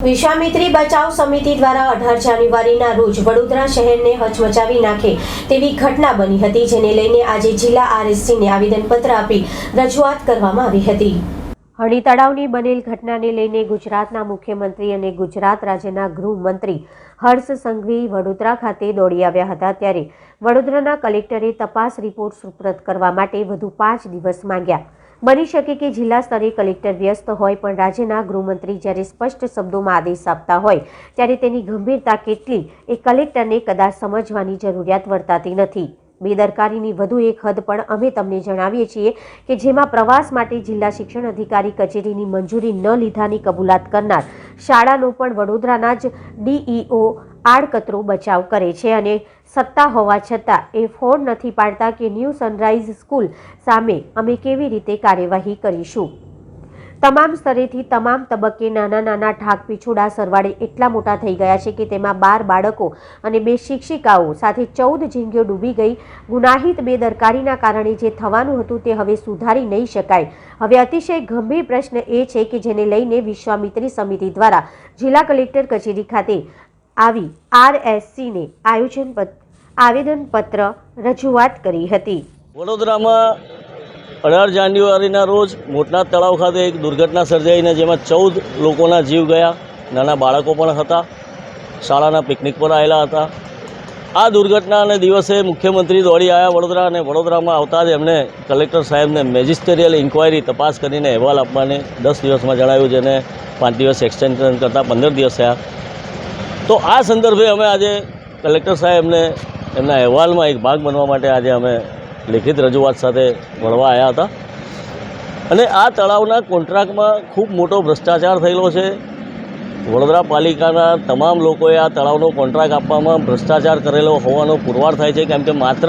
વિશ્વામિત્રી બચાવ સમિતિ દ્વારા અઢાર જાન્યુઆરીના રોજ વડોદરા શહેરને હચમચાવી નાખે તેવી ઘટના બની હતી, જેને લઈને આજે જિલ્લા આરએસસીને આવેદનપત્ર આપી રજૂઆત કરવામાં આવી હતી. હળી તળાવની બનેલ ઘટનાને લઈને ગુજરાતના મુખ્યમંત્રી અને ગુજરાત રાજ્યના ગૃહમંત્રી હર્ષ સંઘવી વડોદરા ખાતે દોડી આવ્યા હતા, ત્યારે વડોદરાના કલેક્ટરે તપાસ રિપોર્ટ સુપ્રત કરવા માટે વધુ પાંચ દિવસ માંગ્યા. બની શકે કે જિલ્લા સ્તરે કલેક્ટર વ્યસ્ત હોય પણ રાજ્યના ગૃહમંત્રી જ્યારે સ્પષ્ટ શબ્દોમાં આદેશ આપતા હોય, ત્યારે તેની ગંભીરતા કેટલી એ કલેક્ટરને કદાચ સમજવાની જરૂરિયાત વર્તાતી નથી. બેદરકારીની વધુ એક હદ પણ અમે તમને જણાવીએ છીએ કે જેમાં પ્રવાસ માટે જિલ્લા શિક્ષણ અધિકારી કચેરીની મંજૂરી ન લીધાની કબૂલાત કરનાર શાળાનો પણ વડોદરાના જ ડીઈઓ આડકતરો બચાવ કરે છે અને સત્તા હોવા છતાં એ ફોડ નથી પાડતા કે ન્યૂ સનરાઈઝ સ્કૂલ સામે અમે કેવી રીતે કાર્યવાહી કરીશું? તમામ સ્તરેથી તમામ તબક્કે નાના નાના ઠાક પીછોડા સરવાળે એટલા મોટા થઈ ગયા છે કે તેમાં બાર બાળકો અને બે શિક્ષિકાઓ સાથે ચૌદ ઝીંગીઓ ડૂબી ગઈ. ગુનાહિત બેદરકારીના કારણે જે થવાનું હતું તે હવે સુધારી નહીં શકાય. હવે અતિશય ગંભીર પ્રશ્ન એ છે કે જેને લઈને વિશ્વામિત્રી સમિતિ દ્વારા જિલ્લા કલેક્ટર કચેરી ખાતે આવી આરએસસીને આયોજન આવેદનપત્ર રજૂઆત કરી હતી. વડોદરામાં અઢાર જાન્યુઆરીના રોજ મોટના તળાવ ખાતે એક દુર્ઘટના સર્જાઈને જેમાં ચૌદ લોકોના જીવ ગયા. નાના બાળકો પણ હતા. શાળાના પિકનિક પર આવેલા હતા. આ દુર્ઘટનાને દિવસે મુખ્યમંત્રી દોડી આવ્યા વડોદરા અને વડોદરામાં આવતા જ એમણે કલેક્ટર સાહેબને મેજિસ્ટેરિયલ ઇન્ક્વાયરી તપાસ કરીને અહેવાલ આપવાને દસ દિવસમાં જણાવ્યું, જેને પાંચ દિવસ એક્સટેન્શન કરતાં પંદર દિવસ થયા. તો આ સંદર્ભે અમે આજે કલેક્ટર સાહેબને એમના અહેવાલમાં એક ભાગ બનવા માટે આજે અમે લેખિત રજૂઆત સાથે મળવા આવ્યા હતા. અને આ તળાવના કોન્ટ્રાક્ટમાં ખૂબ મોટો ભ્રષ્ટાચાર થયેલો છે. વડોદરા પાલિકાના તમામ લોકોએ આ તળાવનો કોન્ટ્રાક્ટ આપવામાં ભ્રષ્ટાચાર કરેલો હોવાનો પુરવાર થાય છે, કેમ કે માત્ર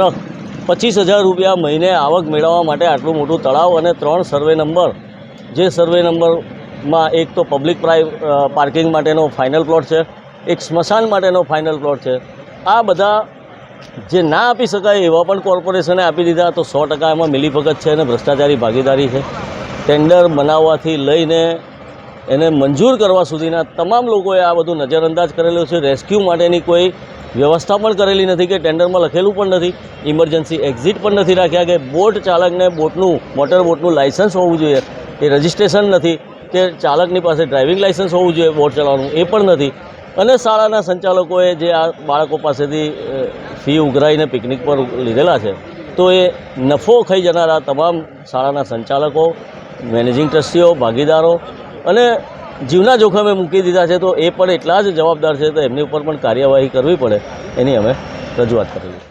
પચીસ હજાર રૂપિયા મહિને આવક મેળવવા માટે આટલું મોટું તળાવ અને ત્રણ સર્વે નંબર, જે સર્વે નંબરમાં એક તો પબ્લિક પ્રાઈ પાર્કિંગ માટેનો ફાઇનલ પ્લોટ છે. એક સ્મશાન માટેનો ફાઇનલ પ્લોટ છે. આ બધા જે ના આપી શકાય એવા પણ કોર્પોરેશને આપી દીધા, તો સો ટકા એમાં મિલીભગત છે અને ભ્રષ્ટાચારી ભાગીદારી છે. ટેન્ડર બનાવવાથી લઈને એને મંજૂર કરવા સુધીના તમામ લોકોએ આ બધું નજરઅંદાજ કરેલું છે. રેસ્ક્યુ માટેની કોઈ વ્યવસ્થા પણ કરેલી નથી કે ટેન્ડરમાં લખેલું પણ નથી. ઇમરજન્સી એક્ઝિટ પણ નથી રાખ્યા કે બોટ ચાલકને બોટનું મોટર બોટનું લાઇસન્સ હોવું જોઈએ. એ રજિસ્ટ્રેશન નથી કે ચાલકની પાસે ડ્રાઇવિંગ લાઇસન્સ હોવું જોઈએ બોટ ચલાવવાનું, એ પણ નથી. અને શાળાના સંચાલકોએ જે આ બાળકો પાસેથી ફી ઉઘરાઈને પિકનિક પર લીધેલા છે, તો એ નફો ખાઈ જનારા તમામ શાળાના સંચાલકો, મેનેજિંગ ટ્રસ્ટીઓ, ભાગીદારો અને જીવના જોખમે મૂકી દીધા છે, તો એ પણ એટલા જ જવાબદાર છે, તો એમની ઉપર પણ કાર્યવાહી કરવી પડે, એની અમે રજૂઆત કરેલી